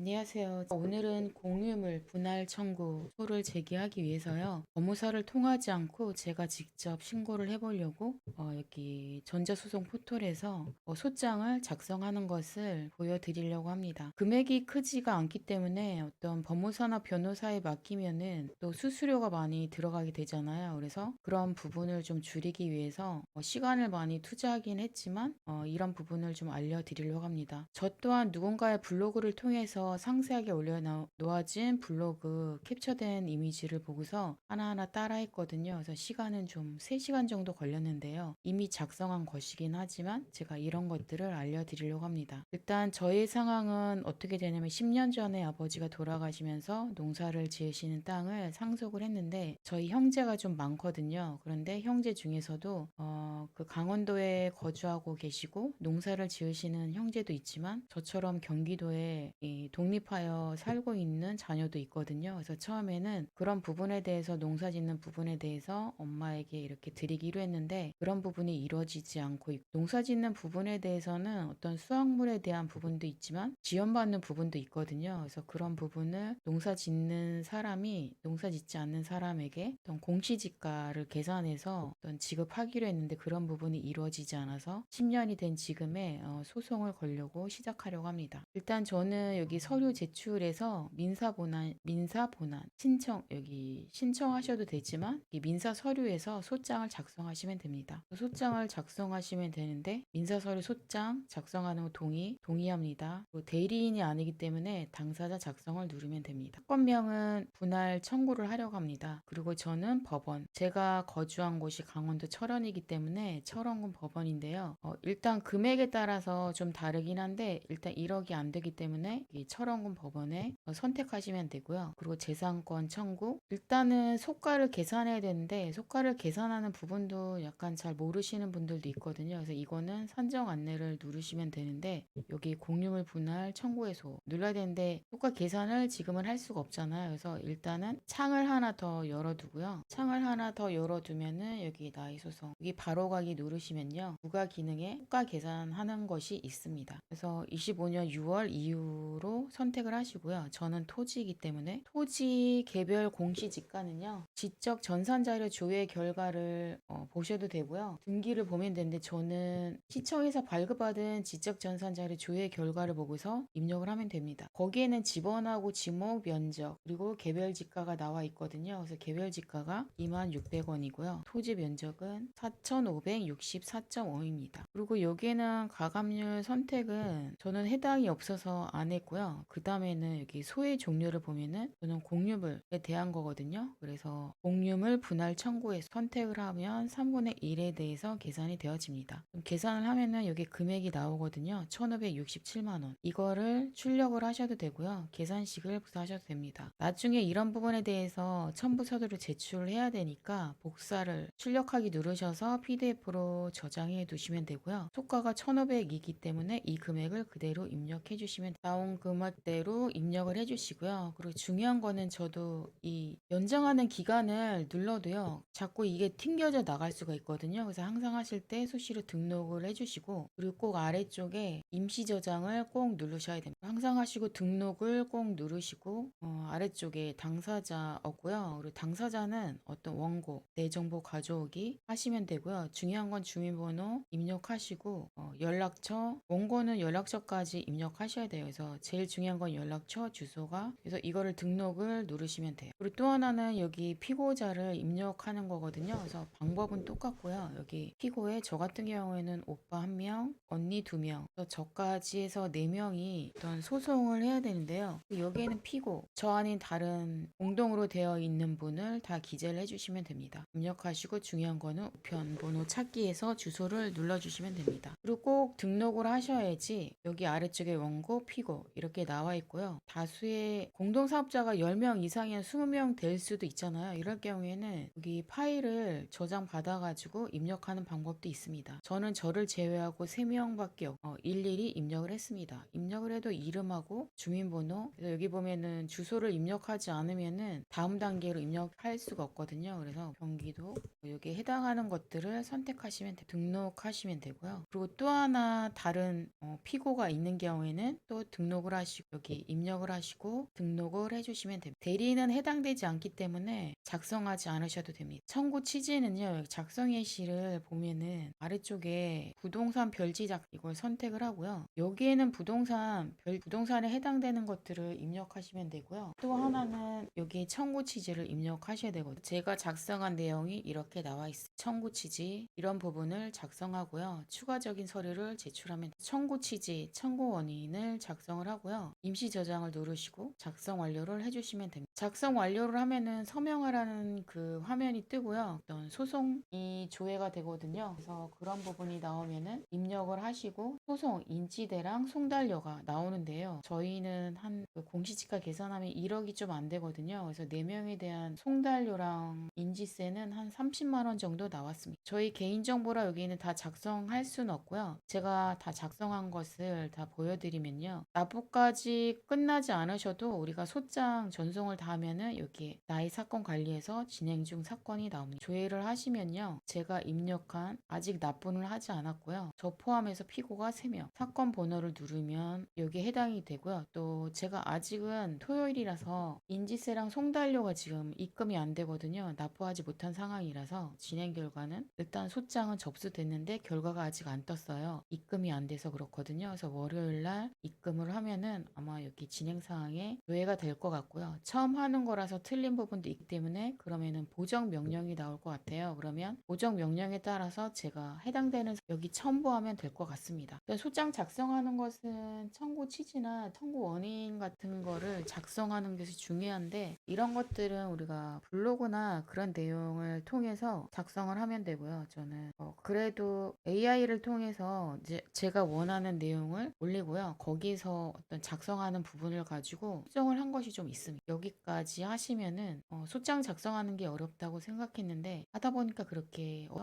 안녕하세요. 오늘은 공유물 분할 청구 소를 제기하기 위해서요. 법무사를 통하지 않고 제가 직접 신고를 해보려고 어, 여기 전자소송 포털에서 어, 소장을 작성하는 것을 보여드리려고 합니다. 금액이 크지가 않기 때문에 어떤 법무사나 변호사에 맡기면은 또 수수료가 많이 들어가게 되잖아요. 그래서 그런 부분을 좀 줄이기 위해서 어, 시간을 많이 투자하긴 했지만 어, 이런 부분을 좀 알려드리려고 합니다. 저 또한 누군가의 블로그를 통해서 상세하게 올려놓아진 블로그 캡처된 이미지를 보고서 하나하나 따라했거든요. 그래서 시간은 좀 3시간 정도 걸렸는데요. 이미 작성한 것이긴 하지만 제가 이런 것들을 알려드리려고 합니다. 일단 저의 상황은 어떻게 되냐면 10년 전에 아버지가 돌아가시면서 농사를 지으시는 땅을 상속을 했는데 저희 형제가 좀 많거든요. 그런데 형제 중에서도 어, 그 강원도에 거주하고 계시고 농사를 지으시는 형제도 있지만 저처럼 경기도에 이 독립하여 살고 있는 자녀도 있거든요. 그래서 처음에는 그런 부분에 대해서 농사 짓는 부분에 대해서 엄마에게 이렇게 드리기로 했는데 그런 부분이 이루어지지 않고 있고 농사 짓는 부분에 대해서는 어떤 수확물에 대한 부분도 있지만 지원받는 부분도 있거든요. 그래서 그런 부분을 농사 짓는 사람이 농사 짓지 않는 사람에게 어떤 공시지가를 계산해서 어떤 지급하기로 했는데 그런 부분이 이루어지지 않아서 10년이 된 지금에 어, 소송을 걸려고 시작하려고 합니다. 일단 저는 여기 서류 제출에서 민사 본안, 민사 본안 신청 여기 신청하셔도 되지만 이 민사 서류에서 소장을 작성하시면 됩니다. 소장을 작성하시면 되는데 민사 서류 소장 작성하는 거 동의 동의합니다. 대리인이 아니기 때문에 당사자 작성을 누르면 됩니다. 사건명은 분할 청구를 하려고 합니다. 그리고 저는 법원 제가 거주한 곳이 강원도 철원이기 때문에 철원군 법원인데요. 어, 일단 금액에 따라서 좀 다르긴 한데 일단 1억이 안 되기 때문에 이 철원군 법원에 어, 선택하시면 되고요. 그리고 재산권 청구 일단은 속가를 계산해야 되는데 속가를 계산하는 부분도 약간 잘 모르시는 분들도 있거든요. 그래서 이거는 산정 안내를 누르시면 되는데 여기 공유물 분할 청구 해소 눌러야 되는데 속가 계산을 지금은 할 수가 없잖아요. 그래서 일단은 창을 하나 더 열어두고요. 창을 하나 더 열어두면은 여기 나의 소송 여기 바로 가기 누르시면요. 부가 기능에 속가 계산하는 것이 있습니다. 그래서 25년 6월 이후로 선택을 하시고요. 저는 토지이기 때문에 토지 개별 공시지가는요. 지적 전산자료 조회 결과를 어, 보셔도 되고요. 등기를 보면 되는데 저는 시청에서 발급받은 지적 전산자료 조회 결과를 보고서 입력을 하면 됩니다. 거기에는 집원하고 지목 면적 그리고 개별 지가가 나와 있거든요. 그래서 개별 지가가 26,600원이고요. 토지 면적은 4,564.5입니다. 그리고 여기에는 가감률 선택은 저는 해당이 없어서 안 했고요. 그 다음에는 여기 소의 종류를 보면은 저는 공유물에 대한 거거든요. 그래서 공유물 분할 청구에 선택을 하면 3분의 1에 대해서 계산이 되어집니다. 계산을 하면은 여기 금액이 나오거든요. 1,567만 원. 이거를 출력을 하셔도 되고요. 계산식을 부사하셔도 됩니다. 나중에 이런 부분에 대해서 첨부 서류를 제출해야 되니까 복사를 출력하기 누르셔서 PDF로 저장해 두시면 되고요. 속가가 1,500이기 때문에 이 금액을 그대로 입력해 주시면 나온 금 액대로 입력을 해 주시고요. 그리고 중요한 거는 저도 이 연장하는 기간을 눌러도요. 자꾸 이게 튕겨져 나갈 수가 있거든요. 그래서 항상 하실 때 수시로 등록을 해 주시고 그리고 꼭 아래쪽에 임시 저장을 꼭 누르셔야 됩니다. 항상 하시고 등록을 꼭 누르시고 어, 아래쪽에 당사자 없고요. 그리고 당사자는 어떤 원고 내 정보 가져오기 하시면 되고요. 중요한 건 주민번호 입력하시고 어, 연락처 원고는 연락처까지 입력하셔야 돼요. 그래서 제일 중요한 건 연락처 주소가 그래서 이거를 등록을 누르시면 돼요. 그리고 또 하나는 여기 피고자를 입력하는 거거든요. 그래서 방법은 똑같고요. 여기 피고에 저 같은 경우에는 오빠 한 명, 언니 두 명, 저까지 해서 네 명이 어떤 소송을 해야 되는데요. 여기에는 피고, 저 아닌 다른 공동으로 되어 있는 분을 다 기재를 해주시면 됩니다. 입력하시고 중요한 거는 우편 번호 찾기에서 주소를 눌러주시면 됩니다. 그리고 꼭 등록을 하셔야지 여기 아래쪽에 원고, 피고 이렇게 나와 있고요. 다수의 공동사업자가 10명 이상이면 20명 될 수도 있잖아요. 이럴 경우에는 여기 파일을 저장 받아가지고 입력하는 방법도 있습니다. 저는 저를 제외하고 3명밖에 어, 일일이 입력을 했습니다. 입력을 해도 이름하고 주민번호 그래서 여기 보면은 주소를 입력하지 않으면은 다음 단계로 입력할 수가 없거든요. 그래서 경기도 여기에 해당하는 것들을 선택하시면 돼- 등록하시면 되고요. 그리고 또 하나 다른 어, 피고가 있는 경우에는 또 등록을 하시 하시고 여기 입력을 하시고 등록을 해주시면 됩니다. 대리는 해당되지 않기 때문에 작성하지 않으셔도 됩니다. 청구 취지는요. 작성 예시를 보면은 아래쪽에 부동산 별지작 이걸 선택을 하고요. 여기에는 부동산 별 부동산에 해당되는 것들을 입력하시면 되고요. 또 하나는 여기 청구 취지를 입력하셔야 되거든요. 제가 작성한 내용이 이렇게 나와 있어요. 청구 취지 이런 부분을 작성하고요. 추가적인 서류를 제출하면. 청구 취지, 청구 원인을 작성을 하고 요. 임시 저장을 누르시고 작성 완료를 해주시면 됩니다. 작성 완료를 하면은 서명하라는 그 화면이 뜨고요. 어떤 소송이 조회가 되거든요. 그래서 그런 부분이 나오면은 입력을 하시고 소송 인지대랑 송달료가 나오는데요. 저희는 한 그 공시지가 계산하면 1억이 좀 안 되거든요. 그래서 4명에 대한 송달료랑 인지세는 한 30만 원 정도 나왔습니다. 저희 개인정보라 여기는 다 작성할 수는 없고요. 제가 다 작성한 것을 다 보여드리면요. 납부 까지 끝나지 않으셔도 우리가 소장 전송을 다 하면은 여기 나의 사건 관리에서 진행 중 사건이 나옵니다. 조회를 하시면요. 제가 입력한 아직 납부를 하지 않았고요. 저 포함해서 피고가 3명. 사건 번호를 누르면 여기에 해당이 되고요. 또 제가 아직은 토요일이라서 인지세랑 송달료가 지금 입금이 안 되거든요. 납부하지 못한 상황이라서 진행 결과는 일단 소장은 접수됐는데 결과가 아직 안 떴어요. 입금이 안 돼서 그렇거든요. 그래서 월요일 날 입금을 하면은 아마 여기 진행 상황에 조회가 될 것 같고요. 처음 하는 거라서 틀린 부분도 있기 때문에 그러면은 보정 명령이 나올 것 같아요. 그러면 보정 명령에 따라서 제가 해당되는 여기 첨부하면 될 것 같습니다. 그러니까 소장 작성하는 것은 청구 취지나 청구 원인 같은 거를 작성하는 것이 중요한데 이런 것들은 우리가 블로그나 그런 내용을 통해서 작성을 하면 되고요. 저는 어, 그래도 AI를 통해서 제가 원하는 내용을 올리고요. 거기서 어떤 작성하는 부분을 가지고 수정을 한 것이 좀 있습니다. 여기까지 하시면은 어, 소장 작성하는 게 어렵다고 생각했는데 하다 보니까 그렇게 어,